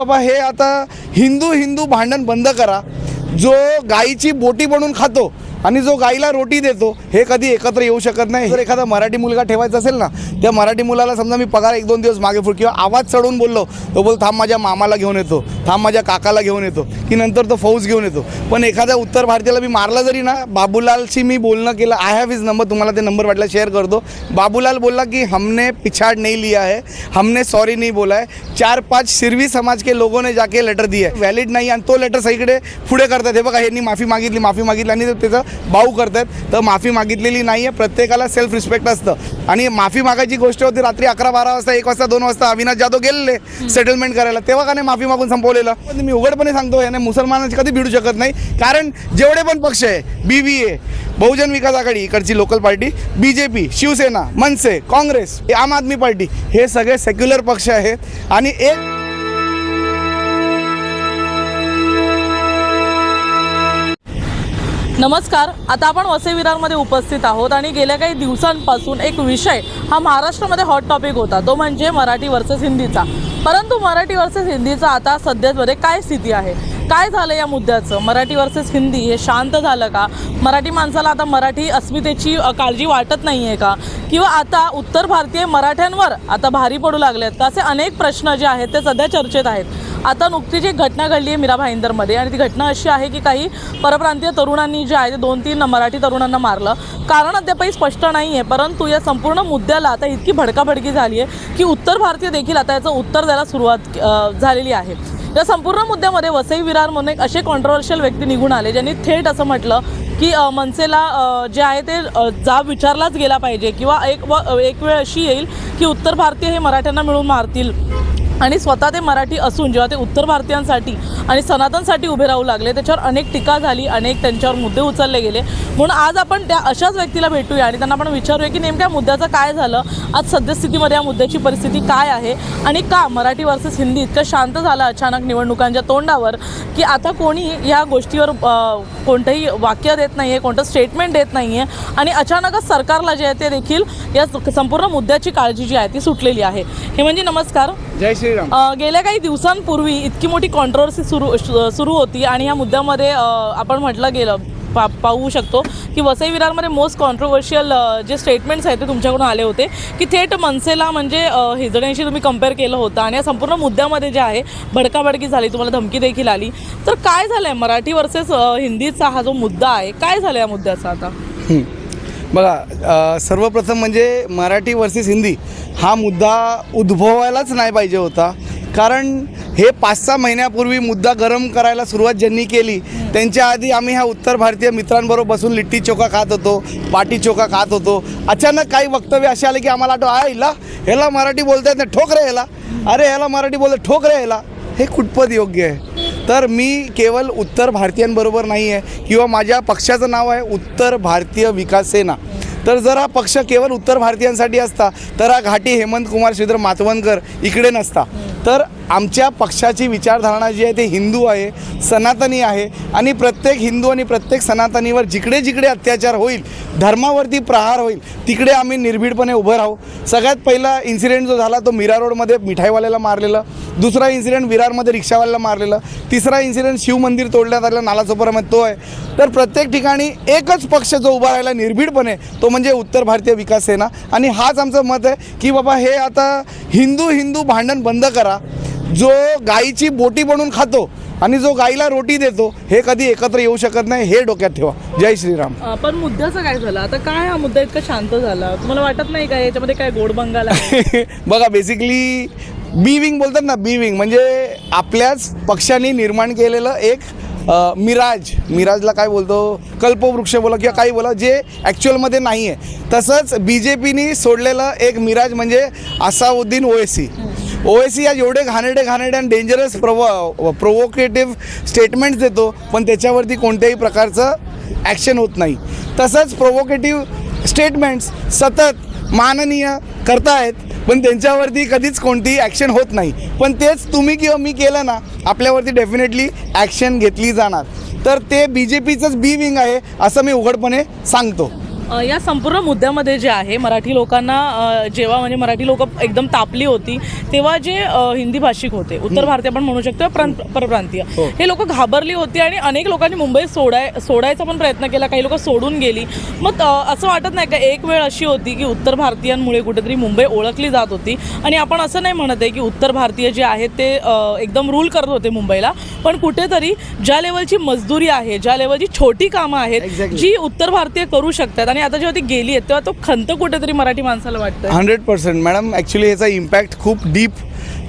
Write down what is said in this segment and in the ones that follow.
बाबा हे आता हिंदू हिंदू भांडण बंद करा. जो गाईची बोटी बनवून खातो आणि जो गाईला रोटी देतो हे कधी एकत्र येऊ शकत नाही. जर एखादा मराठी मुलगा ठेवायचा असेल ना त्या मराठी मुलाला समजा मी पगार एक दोन दिवस मागे फुट किंवा आवाज चढवून बोललो तो बोल थांब माझ्या मामाला घेऊन येतो. थांब माझ्या काकाला घेऊन येतो. की नंतर तो फौज घेऊन येतो. पण एखाद्या उत्तर भारतीयाला मी मारला जरी ना बाबूलालशी मी बोलणं केलं आय हॅव हिज नंबर तुम्हाला ते नंबर वाटला शेअर करतो. बाबूलाल बोलला की हमने पिछाड़ नहीं लिया है हमने सॉरी नहीं बोला है. चार पाच सिरवी समाज के लोगों ने जाके लेटर दिए है. व्हॅलिड नाही आणि तो लेटर सगळीकडे पुढे करतात. हे बघा यांनी माफी मागितली माफी मागितली आणि त्याचं भाऊ करतात तर माफी मागितलेली नाही आहे प्रत्येकाला सेल्फ रिस्पेक्ट असतं. आणि माफी मागायची गोष्ट होती रात्री अकरा बारा वाजता एक वाजता दोन वाजता अविनाश जाधव गेलेले सेटलमेंट करायला. तेव्हा का नाही माफी मागून संपवलेलं? पण मी उघडपणे सांगतो याने मुसलमानांची कधी भिडू शकत नाही. कारण जेवढे पण पक्ष आहे बी बी ए बहुजन विकास आघाडी इकडची local party B J P Shiv Sena मनसे काँग्रेस आम आदमी पार्टी हे सगळे सेक्युलर पक्ष आहेत. आणि एक नमस्कार. आता आपण वसे विरारमध्ये उपस्थित आहोत आणि गेल्या काही दिवसांपासून एक विषय हा महाराष्ट्रामध्ये हॉट टॉपिक होता. तो म्हणजे मराठी वर्सेस हिंदीचा. परंतु मराठी वर्सेस हिंदीचा आता सध्यामध्ये काय स्थिती आहे? काय झालं या मुद्द्याचं? मराठी वर्सेस हिंदी हे शांत झालं का? मराठी माणसाला आता मराठी अस्मितेची काळजी वाटत नाही आहे का? किंवा आता उत्तर भारतीय मराठ्यांवर आता भारी पडू लागले आहेत का? असे अनेक प्रश्न जे आहेत ते सध्या चर्चेत आहेत. आता नुकतीच एक घटना घडली आहे मीरा भाईंदरमध्ये आणि ती घटना अशी आहे की काही परप्रांतीय तरुणांनी जे आहे ते दोन तीन मराठी तरुणांना मारलं. कारण अद्यापही स्पष्ट नाही आहे परंतु या संपूर्ण मुद्द्याला आता इतकी भडकाभडकी झाली आहे की उत्तर भारतीय देखील आता याचं उत्तर द्यायला सुरुवात झालेली आहे. या संपूर्ण मुद्द्यामध्ये वसई विरार म्हणून एक असे कॉन्ट्रोवर्शियल व्यक्ती निघून आले ज्यांनी थेट असं म्हटलं की मनसेला जे आहे ते जाब विचारलाच गेला पाहिजे किंवा एक व एक वेळ अशी येईल की उत्तर भारतीय हे मराठ्यांना मिळून मारतील. आणि स्वतः ते मराठी असून जेव्हा ते उत्तर भारतीयांसाठी आणि सनातनसाठी उभे राहू लागले त्याच्यावर अनेक टीका झाली अनेक त्यांच्यावर मुद्दे उचलले गेले. म्हणून आज आपण त्या अशाच व्यक्तीला भेटूया आणि त्यांना आपण विचारूया की नेमक्या मुद्द्याचं काय झालं आज सद्यस्थितीमध्ये या मुद्द्याची परिस्थिती काय आहे? आणि का मराठी वर्सेस हिंदी इतकं शांत झालं अचानक निवडणुकांच्या तोंडावर की आता कोणी या गोष्टीवर कोणतंही वाक्य देत नाही आहे कोणतं स्टेटमेंट देत नाही आहे आणि अचानकच सरकारला जे आहे ते देखील या संपूर्ण मुद्द्याची काळजी जी आहे ती सुटलेली आहे. हे म्हणजे नमस्कार. जय श्रीराम. गेल्या काही दिवसांपूर्वी इतकी मोठी कॉन्ट्रोवर्सी सुरू सुरू होती आणि या मुद्द्यामध्ये आपण म्हटलं गेलं पा पाहू शकतो की वसई विरारमध्ये मोस्ट कॉन्ट्रोवर्शियल जे स्टेटमेंट्स आहेत ते तुमच्याकडून आले होते की थेट मनसेला म्हणजे हिजड्यांशी तुम्ही कंपेअर केलं होतं आणि या संपूर्ण मुद्द्यामध्ये जे आहे भडकाभडकी झाली तुम्हाला धमकी देखील आली. तर काय झालं आहे मराठी वर्सेस हिंदीचा हा जो मुद्दा आहे काय झालं या मुद्द्याचा आता. बघा सर्वप्रथम म्हणजे मराठी वर्सेस हिंदी हा मुद्दा उद्भवायलाच नाही पाहिजे होता. कारण हे पाच सहा महिन्यापूर्वी मुद्दा गरम करायला सुरुवात ज्यांनी केली त्यांच्या आधी आम्ही ह्या उत्तर भारतीय मित्रांबरोबर बसून लिट्टी चोखा खात होतो पाटी चोखा खात होतो. अचानक काही वक्तव्य असे आले की आम्हाला आठव आहे हिला ह्याला मराठी बोलता येत नाही ठोक रे ह्याला. अरे ह्याला मराठी बोलत ठोक रे ह्याला. हे कुठपत योग्य आहे? तर मी केवळ उत्तर भारतीयांबरोबर नाही आहे किंवा माझ्या पक्षाचं नाव आहे उत्तर भारतीय विकास सेना. तर जर हा पक्ष केवळ उत्तर भारतीयांसाठी असता तर हा घाटी हेमंत कुमार श्रीधर मातवणकर इकडे नसता. तर आमच्या पक्षाची विचारधारणा जी आहे ते हिंदू आहे सनातनी आहे आणि प्रत्येक हिंदू आणि प्रत्येक सनातनीवर जिकडे जिकडे अत्याचार होईल धर्मावरती प्रहार होईल तिकडे आम्ही निर्भीडपणे उभं राहू. सगळ्यात पहिला इन्सिडेंट जो झाला तो मीरा रोडमध्ये मिठाईवाल्याला मारलेलं दुसरा इन्सिडेंट विरारमध्ये रिक्षावाल्याला मारलेलं तिसरा इन्सिडेंट शिवमंदिर तोडण्यात आलेला नालासोपरामध्ये तो आहे. तर प्रत्येक ठिकाणी एकच पक्ष जो उभा राहिला निर्भीडपणे तो म्हणजे उत्तर भारतीय विकास सेना. आणि हाच आमचं मत आहे की बाबा हे आता हिंदू हिंदू भांडण बंद करा जो गाईची बोटी बनवून खातो आणि जो गाईला रोटी देतो हे कधी एकत्र येऊ शकत नाही हे डोक्यात ठेवा. जय श्रीराम. पण मुद्द्याचं काय झालं? आता काय हा मुद्दा इतका शांत झाला? तुम्हाला वाटत नाही का याच्यामध्ये काय गोड बंगाल आहे? बघा बेसिकली बी विंग बोलतात ना बी विंग म्हणजे आपल्याच पक्षाने निर्माण केलेलं एक अ, मिराज. मिराजला काय बोलतो? कल्पवृक्ष बोला किंवा काही बोला जे ॲक्च्युअलमध्ये नाही आहे तसंच बी जे पीनी सोडलेलं एक मिराज म्हणजे असाउद्दीन ओएसी ओएसी या एवढे घाणेडे घाणेडे आणि डेंजरस प्रोवो प्रोवोकेटिव्ह स्टेटमेंट्स देतो पण त्याच्यावरती कोणत्याही प्रकारचं ॲक्शन होत नाही. तसंच प्रोवोकेटिव्ह स्टेटमेंट्स सतत माननीय करतायत पण त्यांच्यावरती कधीच कोणतीही ॲक्शन होत नाही. पण तेच तुम्ही किंवा मी केलं ना आपल्यावरती डेफिनेटली ॲक्शन घेतली जाणार. तर ते बी जे पीचंच बी विंग आहे असं मी उघडपणे सांगतो. या संपूर्ण मुद्द्यामध्ये जे आहे मराठी लोकांना जेव्हा म्हणजे मराठी लोक एकदम तापली होती तेव्हा जे हिंदी भाषिक होते उत्तर भारतीय पण म्हणू शकतो प्रां- परप्रांतीय. हो. हे लोक घाबरली होती आणि अनेक लोकांनी मुंबई सोडाय सोडायचा पण प्रयत्न केला काही लोक सोडून गेली. मग असं वाटत नाही का एक वेळ अशी होती की उत्तर भारतीयांमुळे कुठेतरी मुंबई ओळखली जात होती. आणि आपण असं नाही म्हणत आहे की उत्तर भारतीय जे आहेत ते एकदम रूल करत होते मुंबईला. पण कुठेतरी ज्या लेवलची मजदुरी आहे ज्या लेवलची छोटी कामं आहेत. जी उत्तर भारतीय करू शकतात आणि आणि आता जेव्हा ती गेली आहे तेव्हा तो खंत कुठेतरी मराठी माणसाला वाटतं हंड्रेड पर्सेंट. मॅडम ॲक्च्युली याचा इम्पॅक्ट खूप डीप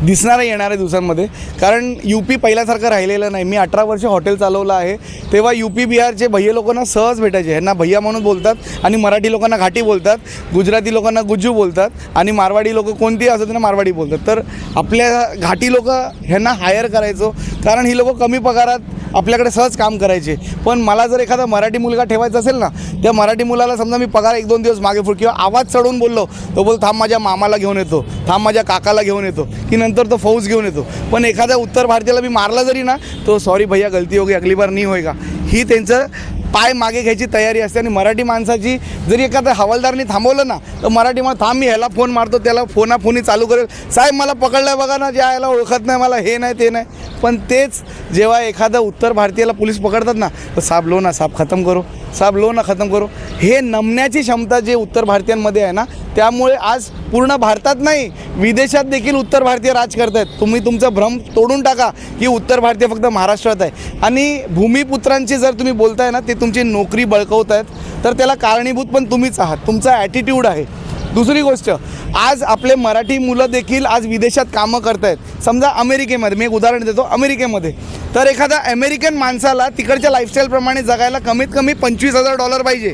दिसणार आहे येणाऱ्या दिवसांमध्ये. कारण यू पी पहिल्यासारखं राहिलेलं नाही. मी अठरा वर्ष हॉटेल चालवलं आहे. तेव्हा यू पी बिहारचे भैया लोकांना सहज भेटायचे. ह्यांना भैया म्हणून बोलतात आणि मराठी लोकांना घाटी बोलतात. गुजराती लोकांना गुज्जू बोलतात आणि मारवाडी लोक कोणतीही असं त्यांना मारवाडी बोलतात. तर आपल्या घाटी लोक ह्यांना हायर करायचो. कारण ही लोक कमी पगारात आपल्याकडे सहज काम करायचे. पण मला जर एखादा मराठी मुलगा ठेवायचा असेल ना त्या मराठी मुलाला समजा मी पगार एक दोन दिवस मागे फुड किंवा आवाज चढवून बोललो तो बोल थांब माझ्या मामाला घेऊन येतो. थांब माझ्या काकाला घेऊन येतो. की नंतर तो फौज घेऊन येतो. पण एखाद्या उत्तर भारतीयाला मी मारला जरी ना तो सॉरी भैया गलती होगी अगली बार नाही होय का ही त्यांचं पाय मागे घ्यायची तयारी असते आणि मराठी माणसाची जरी एखाद्या हवालदारनी थांबवलं ना तर मराठी माणूस थांब मी ह्याला फोन मारतो त्याला फोनाफोनी चालू करेल. साहेब मला पकडलं बघा ना ज्या याला ओळखत नाही मला हे नाही ते नाही. पण तेच जेव्हा एखादा उत्तर भारतीयाला पोलीस पकडतात ना तर साप लो ना साप खतम करो. साब लो ना खतम करो. हे नमण्याची क्षमता जे उत्तर भारतीयांमध्ये आहे ना त्यामुळे आज पूर्ण भारतात नाही विदेशात देखील उत्तर भारतीय राज करत आहेत. तुम्ही तुमचा भ्रम तोडून टाका की उत्तर भारतीय फक्त महाराष्ट्रात आहे. आणि भूमिपुत्रांची जर तुम्ही बोलताय ना ते तुमची नोकरी बळकवत आहेत. तर त्याला कारणीभूत पण तुम्हीच आहात. तुमचा ॲटिट्यूड आहे. दुसरी गोष्ट आज आपले मराठी मुलं देखील आज विदेशात कामं करत आहेत. समजा अमेरिकेमध्ये मी एक उदाहरण देतो अमेरिकेमध्ये. तर एखादा अमेरिकन माणसाला तिकडच्या लाईफस्टाईलप्रमाणे जगायला कमीत कमी पंचवीस हजार डॉलर पाहिजे.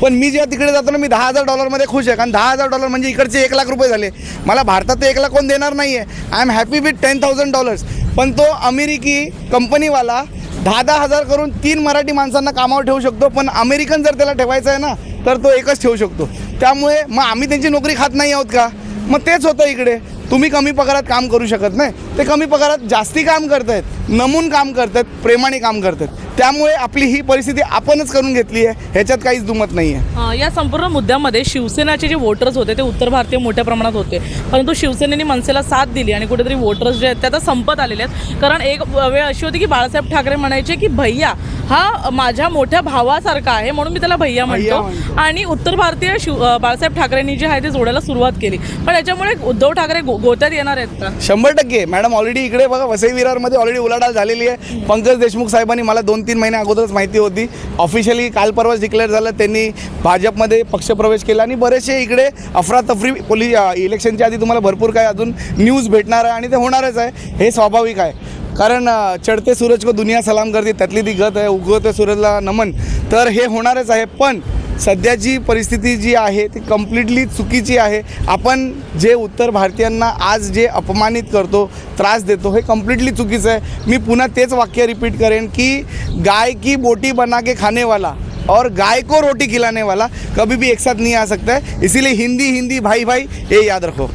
पण मी जेव्हा तिकडे जातो ना मी दहा हजार डॉलरमध्ये खुश आहे. कारण दहा हजार डॉलर म्हणजे इकडचे एक लाख रुपये झाले. मला भारतात ते एक लाख कोण देणार नाही आहे I am happy with ten thousand dollars पण तो अमेरिकी कंपनीवाला दहा दहा हजार करून तीन मराठी माणसांना कामावर ठेवू शकतो पण अमेरिकन जर त्याला ठेवायचं आहे ना तर तो एकच ठेवू शकतो. त्यामुळे मग आम्ही त्यांची नोकरी खात नाही आहोत का? मग तेच होतं इकडे. तुम्ही कमी पगारात काम करू शकत नाही. ते कमी पगारात जास्ती काम करतायत नमून काम करतायत प्रेमाने काम करतायत. त्यामुळे आपली ही परिस्थिती आपणच करून घेतली आहे. ह्याच्यात काहीच दुमत नाही आहे या संपूर्ण मुद्द्यामध्ये शिवसेनाचे जे वोटर्स होते ते उत्तर भारतीय मोठ्या प्रमाणात होते. परंतु शिवसेनेने मनसेला साथ दिली आणि कुठेतरी वोटर्स जे आहेत ते आता संपत आलेले आहेत. कारण एक वेळ अशी होती की बाळासाहेब ठाकरे म्हणायचे की भैया हा माझ्या मोठ्या भावासारखा आहे म्हणून मी त्याला भैया म्हणतो. आणि उत्तर भारतीय शिव बाळासाहेब ठाकरेंनी जे आहे ते जोडायला सुरुवात केली. पण याच्यामुळे उद्धव ठाकरे गोत्यात येणार आहेत का? शंभर टक्के. मॅडम ऑलरेडी इकडे बघा वसई विरारमध्ये ऑलरेडी उलाढाल झालेली आहे. पंकज देशमुख साहेबांनी मला दोन तीन महिने अगोदरच माहिती होती. ऑफिशियली काल परवाच डिक्लेअर झालं त्यांनी भाजपमध्ये पक्षप्रवेश केला आणि बरेचसे इकडे अफरातफरी पोली इलेक्शनच्या आधी तुम्हाला भरपूर काय अजून न्यूज भेटणार आहे आणि ते होणारच आहे. हे स्वाभाविक आहे. कारण चढते सूरज को दुनिया सलाम करते त्यातली ती गत आहे उगवते सूरजला नमन. तर हे होणारच आहे. पण सध्याची परिस्थिती जी आहे ती कम्प्लिटली चुकीची आहे. आपण जे उत्तर भारतीयांना आज जे अपमानित करतो त्रास देतो हे कम्प्लिटली चुकीचं आहे. मी पुन्हा तेच वाक्य रिपीट करेन की गाय की बोटी बना के खाने वाला और गाय को रोटी खिलाने वाला कभी भी एक साथ नहीं आ सकता है। इसीलिए हिंदी हिंदी भाई भाई ये याद रखो।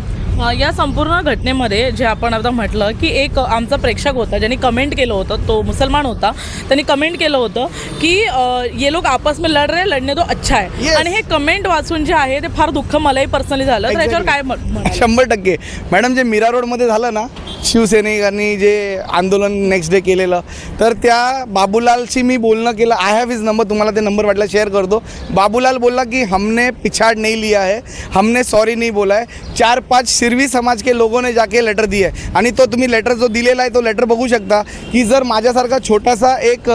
या संपूर्ण घटनेमध्ये जे आपण आता म्हटलं की एक आमचा प्रेक्षक होता ज्यांनी कमेंट केलं होतं तो मुसलमान होता त्यांनी कमेंट केलं होतं की ये लोग आपस में लढ रहे लढने तो अच्छा है Yes. आणि हे कमेंट वाचून जे आहे ते फार दुःख मलाही पर्सनली झालं तर याच्यावर काय? शंभर टक्के मॅडम जे मीरा रोडमध्ये झालं ना शिवसैनिकांनी जे आंदोलन नेक्स्ट डे केलेलं तर त्या बाबूलालशी मी बोलणं केलं. आय हॅव इज नंबर तुम्हाला ते नंबर वाटला शेअर करतो. बाबूलाल बोलला की हमने पिछाड़ नहीं लिया है हमने सॉरी नहीं बोला है. चार पाच शिरवी समाज के लोगों ने जाके लेटर दिए आणि तो तुम्ही लेटर जो दिलेला आहे तो लेटर बघू शकता की जर माझ्यासारखा छोटासा एक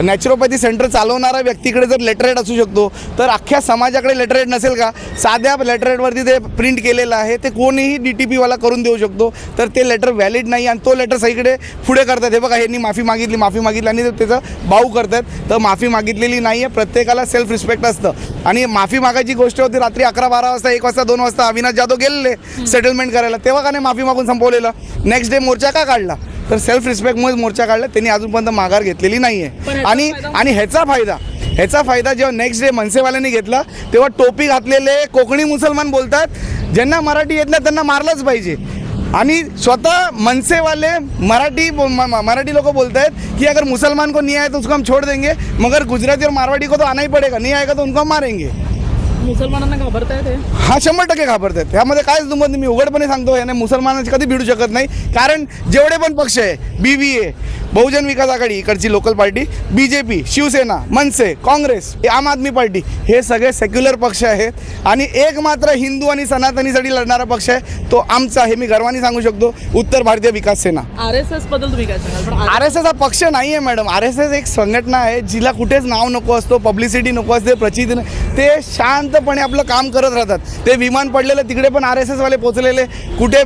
नॅचरोपॅथी सेंटर चालवणारा व्यक्तीकडे जर लेटरेट असू शकतो तर अख्ख्या समाजाकडे लेटरेट नसेल का? साध्या लेटरेटवरती ते प्रिंट केलेलं आहे ते कोणीही डी टी पीवाला करून देऊ शकतो. तर ते लेटर व्हॅलिड नाही आणि तो लेटर सगळीकडे पुढे करतात. हे बघा यांनी माफी मागितली माफी मागितली आणि त्याचं बाऊ करतात. तर माफी मागितलेली नाही आहे प्रत्येकाला सेल्फ रिस्पेक्ट असतं. आणि माफी मागायची गोष्ट होती रात्री अकरा बारा वाजता एक वाजता दोन वाजता अविनाश जाधव गेलेले सेटलमेंट करायला. तेव्हा का नाही माफी मागून संपवलेलं? नेक्स्ट डे मोर्चा का काढला? तर सेल्फ रिस्पेक्टमुळे मोर्चा काढला. त्यांनी अजूनपर्यंत माघार घेतलेली नाही आहे आणि आणि ह्याचा फायदा ह्याचा फायदा जेव्हा नेक्स्ट डे मनसेवाल्यांनी घेतला तेव्हा टोपी घातलेले कोकणी मुसलमान बोलतात ज्यांना मराठी येत नाही त्यांना मारलंच पाहिजे. आणि स्वतः मनसेवाले मराठी मराठी लोग बोलते हैं कि अगर मुसलमान को नहीं आए तो उसको हम छोड़ देंगे मगर गुजराती और मारवाड़ी को तो आना ही पड़ेगा नहीं आएगा तो उनको हम मारेंगे। मुसलमानांना घाबरतायत हे हा शंभर टक्के घाबरतात. त्यामध्ये कायच दुमत नाही मी उघडपणे सांगतो याने मुसलमानांची कधी भिडू शकत नाही. कारण जेवढे पण पक्ष आहे बी बी ए बहुजन विकास आघाडी इकडची local party B J P Shiv Sena मनसे काँग्रेस आम आदमी पार्टी हे सगळे सेक्युलर पक्ष आहेत. आणि एक मात्र हिंदू आणि सनातनीसाठी लढणारा पक्ष आहे तो आमचा हे मी गर्वाने सांगू शकतो उत्तर भारतीय विकास सेना. आर एस एसबद्दल तुम्ही काय सांगाल? पण आर एस एस हा पक्ष नाही आहे मॅडम. आर एस एस एक संघटना आहे जिला कुठेच नाव नको असतो पब्लिसिटी नको असते प्रचिती न- ते शांतपणे आपलं काम करत राहतात. ते विमान पडलेलं तिकडे पण आर एस एसवाले पोचलेले कुठे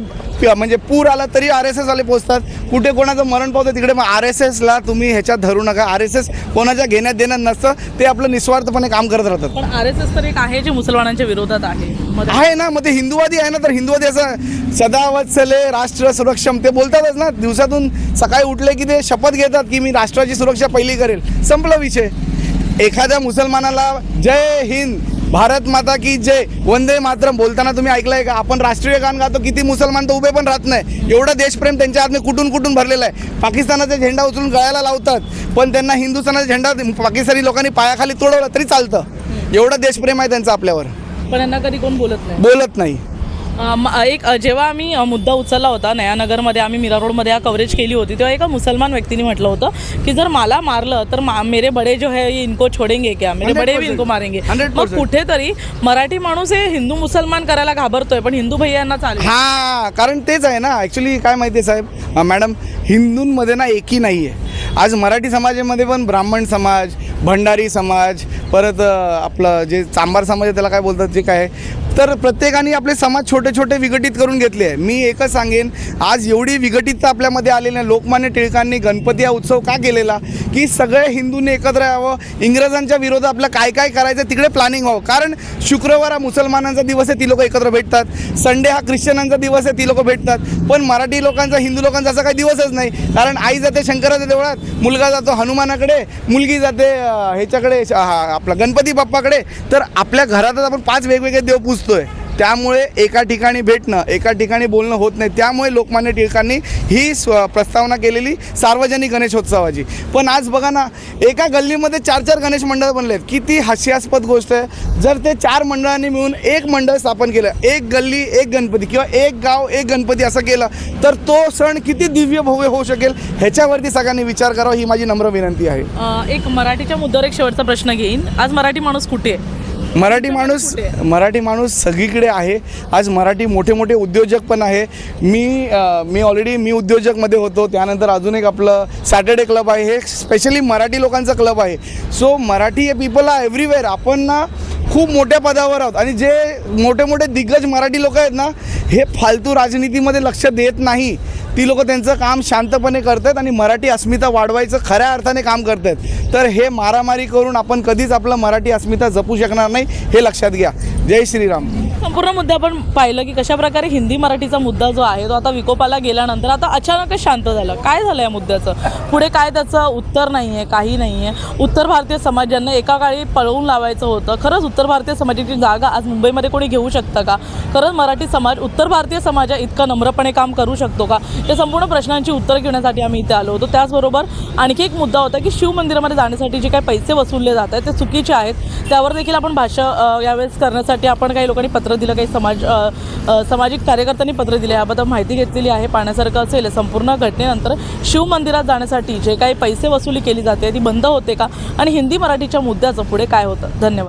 म्हणजे पूर आला तरी आर एस एसवाले पोचतात कुठे कोणाचं मरण पावतं तिकडे मग आर एस एसला तुम्ही ह्याच्यात धरू नका. आर एस एस कोणाच्या घेण्यात देण्यात नसतं. ते आपलं निस्वार्थपणे काम करत राहतात. पण आर एस एस तर एक आहे जे मुसलमानांच्या विरोधात आहे. आहे ना मग ते हिंदुवादी आहे ना तर हिंदुवादी असं सदावत्सले राष्ट्र सुरक्षम ते बोलतातच ना. दिवसातून सकाळी उठले की ते शपथ घेतात की मी राष्ट्राची सुरक्षा पहिली करेल. संपला विषय. एखाद्या मुसलमानाला जय हिंद. भारत माता की जय. वंदे मातरम. बोलताना तुम्ही ऐकलंय का? आपण राष्ट्रीय गान गातो किती मुसलमान तर उभे पण राहत नाही. एवढं देशप्रेम त्यांच्या हातने कुठून कुठून भरलेलं आहे? पाकिस्तानाचा झेंडा उचलून गळ्याला लावतात पण त्यांना हिंदुस्थानाचा झेंडा पाकिस्तानी लोकांनी पायाखाली तोडवला तरी चालतं. एवढं देशप्रेम आहे त्यांचं आपल्यावर. पण यांना कधी कोण बोलत नाही? बोलत नाही. एक जेव्हा आम्ही मुद्दा उचलला होता नयानगरमध्ये आम्ही मीरा रोडमध्ये हा कव्हरेज केली होती तेव्हा एका मुसलमान व्यक्तीने म्हटलं होतं की जर मला मारलं तर मा- मेरे बडे जो है इनको छोडेंगे क्या? मेरे बडे भी 100% इनको मारेंगे. 100% मग कुठेतरी मराठी माणूस हे हिंदू मुसलमान करायला घाबरतोय पण हिंदू भैयांना चालेल. हा कारण तेच आहे ना ॲक्च्युली काय माहिती आहे साहेब? मॅडम हिंदूंमध्ये ना एकी नाही आहे आज मराठी समाजामध्ये पण ब्राह्मण समाज भंडारी समाज परत आपलं जे चांबार समाज आहे त्याला काय बोलतात जे काय तर प्रत्येकाने आपले समाज छोटे छोटे विघटित करून घेतले आहे. मी एकच सांगेन आज एवढी विघटितता आपल्यामध्ये आलेली आहे. लोकमान्य टिळकांनी गणपती हा उत्सव का केलेला? की सगळे हिंदूंनी एकत्र यावं इंग्रजांच्या विरोधात आपलं काय काय करायचं तिकडे प्लॅनिंग व्हावं. कारण शुक्रवार हा मुसलमानांचा दिवस आहे ती लोक एकत्र भेटतात. संडे हा ख्रिश्चनांचा दिवस आहे ती लोक भेटतात. पण मराठी लोकांचा हिंदू लोकांचा असा काही दिवसच नाही. कारण आई जाते शंकराच्या देवळात मुलगा जातो हनुमानाकडे मुलगी जाते ह्याच्याकडे श- हा, आपला गणपती बाप्पाकडे. तर आपल्या घरातच आपण पाच वेगवेगळे देव असतोय त्यामुळे एका ठिकाणी भेटणं एका ठिकाणी बोलणं होत नाही. त्यामुळे लोकमान्य टिळकांनी ही स्व प्रस्तावना केलेली सार्वजनिक गणेशोत्सवाची. पण आज बघा ना एका गल्लीमध्ये चार चार गणेश मंडळ बनले आहेत किती हास्यास्पद गोष्ट आहे. जर ते चार मंडळांनी मिळून एक मंडळ स्थापन केलं एक गल्ली एक गणपती किंवा एक गाव एक गणपती असं केलं तर तो सण किती दिव्य भव्य होऊ शकेल ह्याच्यावरती सगळ्यांनी विचार करावा ही माझी नम्र विनंती आहे. एक मराठीच्या मुद्द्यावर एक शेवटचा प्रश्न घेईन. आज मराठी माणूस कुठे आहे? मराठी माणूस मराठी माणूस सगळीकडे आहे. आज मराठी मोठे मोठे उद्योजक पण आहे. मी मी ऑलरेडी मी उद्योजकमध्ये होतो. त्यानंतर अजून एक आपलं सॅटर्डे क्लब आहे. हे स्पेशली मराठी लोकांचा क्लब आहे. सो मराठी हे पीपल आर एव्हरीवेअर आपण ना खूप मोठ्या पदावर आहोत. आणि जे मोठे मोठे दिग्गज मराठी लोक आहेत ना हे फालतू राजनीतीमध्ये लक्ष देत नाही. ती लोक त्यांचं काम शांतपणे करतात आणि मराठी अस्मिता वाढवायचं खऱ्या अर्थाने काम करतात तर हे मारामारी करून आपण कधीच आपलं मराठी अस्मिता जपू शकणार नाही हे लक्षात घ्या. जय श्रीराम. संपूर्ण मुद्दा आपण पाहिलं की कशा प्रकारे हिंदी मराठीचा मुद्दा जो आहे तो आता विकोपाला गेल्यानंतर आता अचानकच शांत झालं. काय झालं या मुद्द्याचं? पुढे काय त्याचं उत्तर नाही आहे काही नाही आहे उत्तर भारतीय समाज एका काळी पळवून लावायचं होतं. खरंच उत्तर भारतीय समाजाची जागा आज मुंबईमध्ये कोणी घेऊ शकतं का? खरंच मराठी समाज उत्तर भारतीय समाजा इतका नम्रपणे काम करू शकतो का? या संपूर्ण प्रश्नांची उत्तर घेण्यासाठी आम्ही इथे आलो होतो. त्याचबरोबर आणखी एक मुद्दा होता की शिव मंदिरामध्ये जाण्यासाठी जे काही पैसे वसूलले जात आहेत ते चुकीचे आहेत. त्यावर देखील आपण भाषा यावेळेस करण्यासाठी आपण काही लोकांनी पत्र दिलं काही समाज सामाजिक कार्यकर्त्यांनी पत्र दिले याबद्दल माहिती घेतलेली आहे. पाहण्यासारखं असेल संपूर्ण घटनेनंतर शिव मंदिरात जाण्यासाठी जे काही पैसे वसुली केली जाते ती बंद होते का? आणि हिंदी मराठीच्या मुद्द्याचं पुढे काय होतं? धन्यवाद.